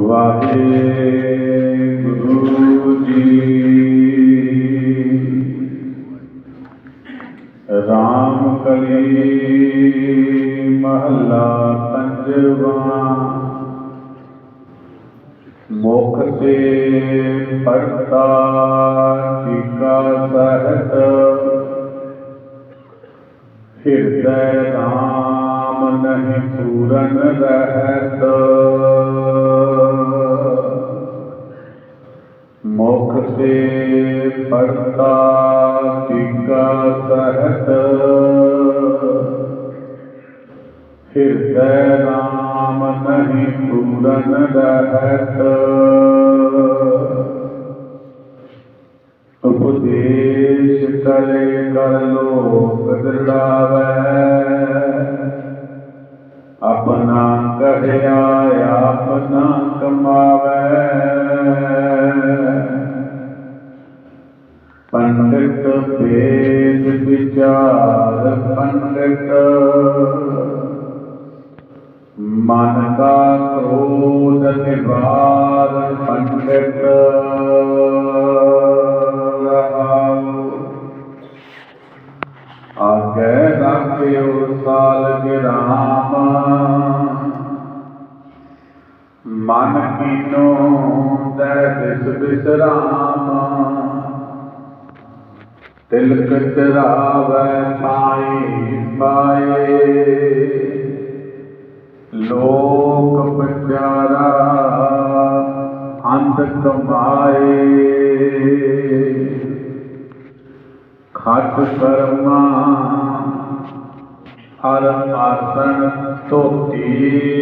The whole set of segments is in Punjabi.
ਵਾਹਿਗੁਰੂ ਜੀ। ਰਾਮ ਕਲੀ ਮਹੱਲਾ ਪੰਜਵਾ। ਮੁਖ ਤੇ ਪੜਤਾ ਟੀਕਾ ਸਹਿਤ। ਹਿਰਦੈ ਨਾਮ ਨਹੀਂ ਪੂਰਨ ਰਹਿਤ। ਮੁਖ ਤੇ ਪੜਤਾ ਟੀਕਾ ਸਹਿਤ। ਹਿਰਦੈ ਨਾਮ ਨਹੀਂ ਪੂਰਨ ਰਹਿਤ। ਉਪਦੇਸ਼ ਕਰੇ ਕਰ ਲੋਕ ਦਰੜਾਵੈ। ਭੇਦ ਵਿਚਾਰ ਪੰਡਿਤ। ਮਨ ਕਾ ਕ੍ਰੋਧ ਨਿਵਾਰ ਪੰਡਿਤ। ਰਹਾਉ ਆਗੇ ਰੱਖਿਓ ਸਾਲ ਗਿਰਾਮ ਮਨ ਕੀਨੋ ਦੈ ਬਿਸਰਾਮ ਤਿਲਕ ਚਰਾਵੈ ਪਾਈ ਪਾਏ ਲੋਕ ਪਿਆਰਾ ਅੰਧ ਕਮਾਏ। ਖਟ ਕਰਮਾ ਹਰ ਆਸਣ ਧੋਤੀ।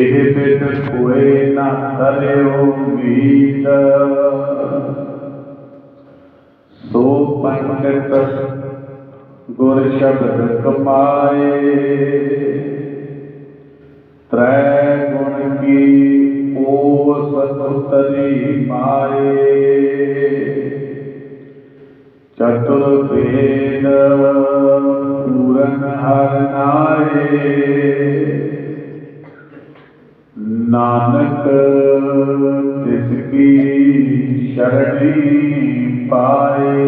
ਇਹ ਬਿਨ ਕੋਏ ਨਾ ਕਰਿਓ ਮੀਤ ਸੋ ਪੰਡਿਤ ਗੁਰ ਸ਼ਬਦ ਕਮਾਏ ਤ੍ਰੈ ਗੁਣ ਕੀ ਓਸ ਉਤਰੀ ਮਾਏ ਚਤੁਰ ਵੇਦ ਪੂਰਨ ਹਰ ਨਾਏ। ਨਾਨਕ, ਤਿਸ ਕੀ ਸ਼ਰਣੀ ਪਾਏ।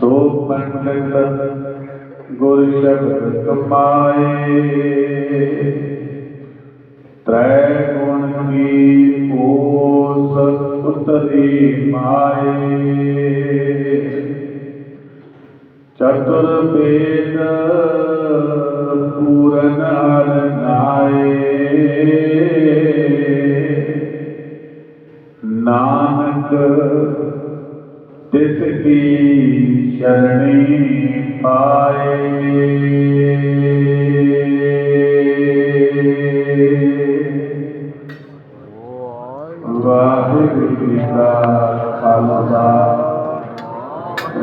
ਸੋ ਪੰਡਿਤ ਗੁਰ ਸ਼ਬਦ ਕਮਾਏ। ਤ੍ਰੈ ਗੁਣ ਕੀ ਓਸ ਉਤਰੀ ਮਾਏ। ਚਤੁਰ ਵੇਦ ਪੂਰਨ ਹਰ ਨਾਨਕ, ਤਿਸ ਕੀ ਸ਼ਰਣੀ ਪਾਏ। ਵਾਹਿਗੁਰੂ ਜੀ ਕਾ ਖਾਲਸਾ।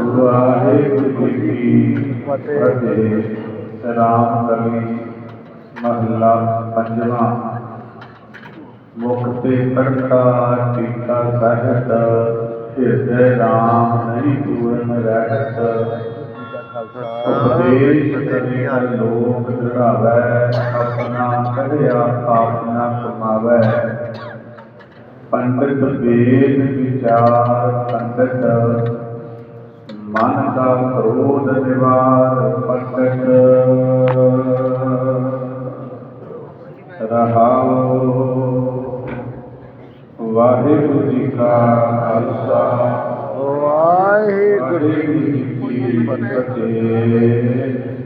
ਵਾਹਿਗੁਰੂ ਜੀ ਕੀ ਫਤਿਹ। ਰਾਮ ਕਲੀ ਮਹੱਲਾ ਪੰਜਵਾਂ। ਮੁਖ ਤੇ ਪੜਤਾ ਟੀਕਾ ਸਹਿਤ, ਹਿਰਦੇ ਰਾਮ ਨਹੀਂ ਪੂਰਨ ਰਹਿਤ। ਉਪਦੇਸ਼ ਕਰੇ ਹਰ ਲੋਕ ਦ੍ਰਿੜਾਵੈ ਆਪਣਾ ਕਹਿਆ ਆਪਣਾ ਕਮਾਵੈ। ਪੰਡਿਤ ਵੇਦ ਵਿਚਾਰ ਪੰਡਿਤ, ਮਨ ਦਾ ਕ੍ਰੋਧ ਨਿਵਾਰ ਪੰਡਿਤ birthday.